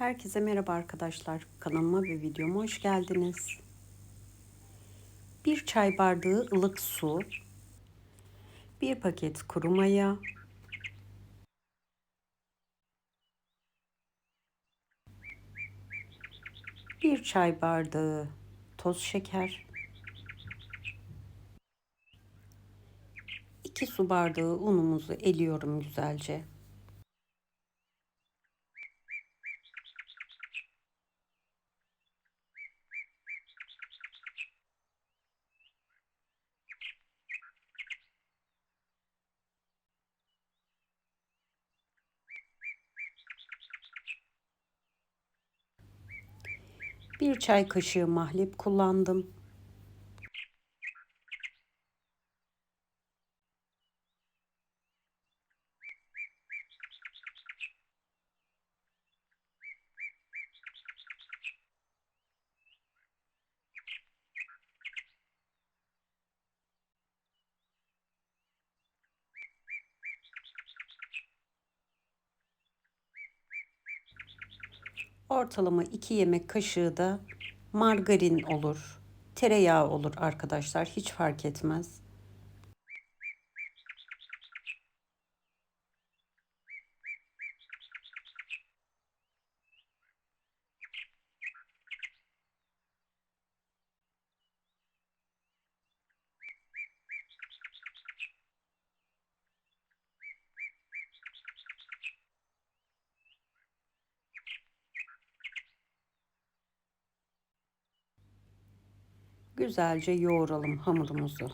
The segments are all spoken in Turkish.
Herkese merhaba arkadaşlar. Kanalıma ve videoma hoş geldiniz. Bir çay bardağı ılık su, bir paket kuru maya, bir çay bardağı toz şeker, iki su bardağı unumuzu eliyorum güzelce. Bir çay kaşığı mahlep kullandım. Ortalama 2 yemek kaşığı da margarin olur. Tereyağı olur arkadaşlar. Hiç fark etmez. Güzelce yoğuralım hamurumuzu.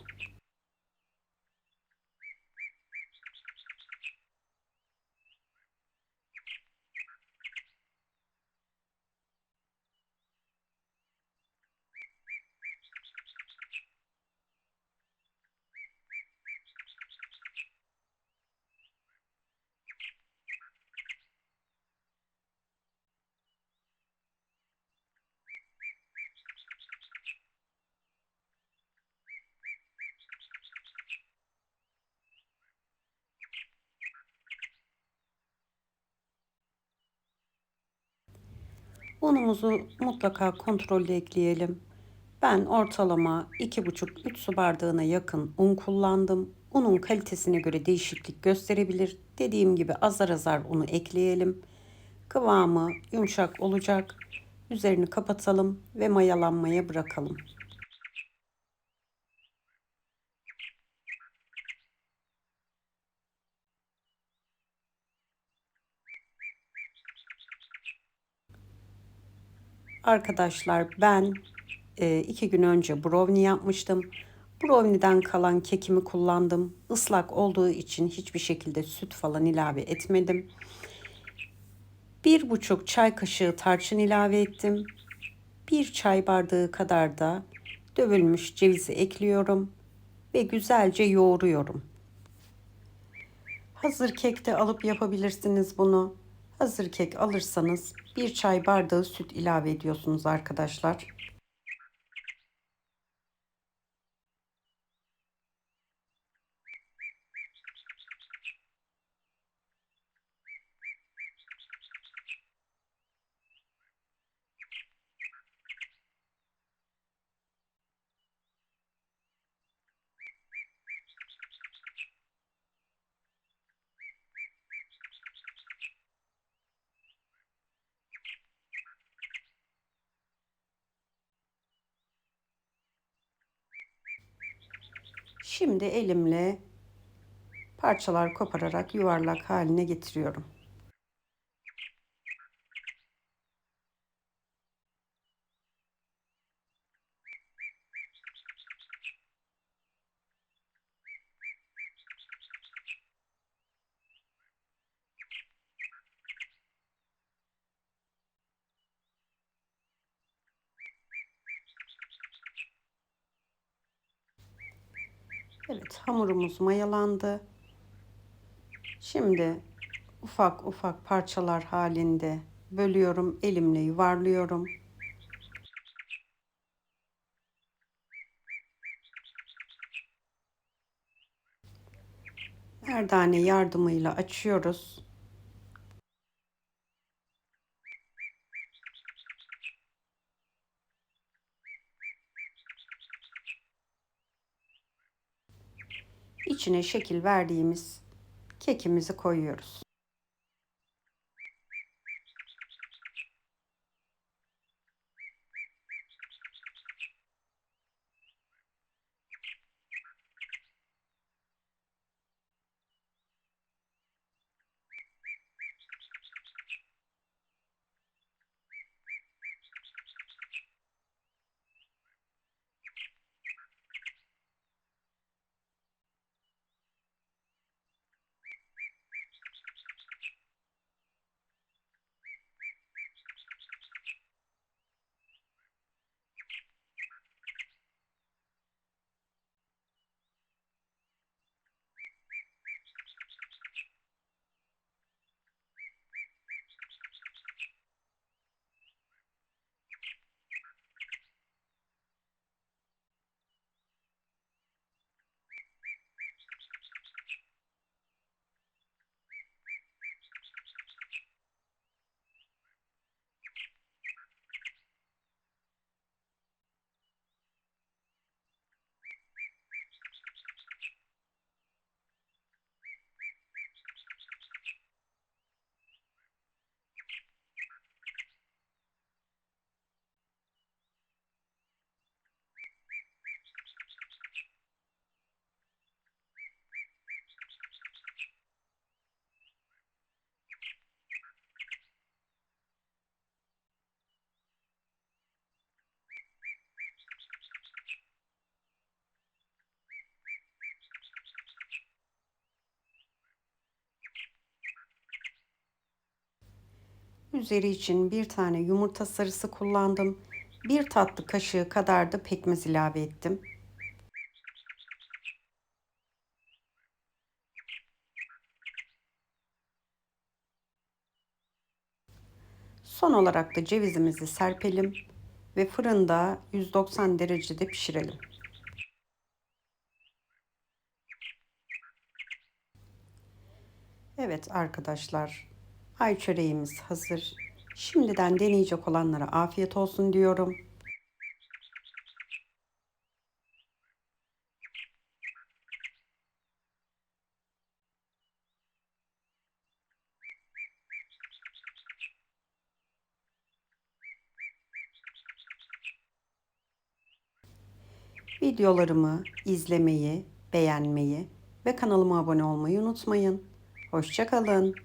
Unumuzu mutlaka kontrollü ekleyelim. Ben ortalama 2,5-3 su bardağına yakın un kullandım. Unun kalitesine göre değişiklik gösterebilir. Dediğim gibi azar azar unu ekleyelim. Kıvamı yumuşak olacak. Üzerini kapatalım ve mayalanmaya bırakalım. Arkadaşlar ben e, iki gün önce brownie yapmıştım. Brownie'den kalan kekimi kullandım. Islak olduğu için hiçbir şekilde süt falan ilave etmedim. Bir buçuk çay kaşığı tarçın ilave ettim. Bir çay bardağı kadar da dövülmüş cevizi ekliyorum ve güzelce yoğuruyorum. Hazır kek de alıp yapabilirsiniz bunu. Hazır kek alırsanız bir çay bardağı süt ilave ediyorsunuz arkadaşlar. Şimdi elimle parçalar kopararak yuvarlak haline getiriyorum. Evet hamurumuz mayalandı. Şimdi ufak ufak parçalar halinde bölüyorum. Elimle yuvarlıyorum. Merdane yardımıyla açıyoruz. İçine şekil verdiğimiz kekimizi koyuyoruz. Üzeri için bir tane yumurta sarısı kullandım. Bir tatlı kaşığı kadar da pekmez ilave ettim. Son olarak da cevizimizi serpelim ve fırında 190 derecede pişirelim. Evet arkadaşlar, ay çöreğimiz hazır. Şimdiden deneyecek olanlara afiyet olsun diyorum. Videolarımı izlemeyi, beğenmeyi ve kanalıma abone olmayı unutmayın. Hoşçakalın.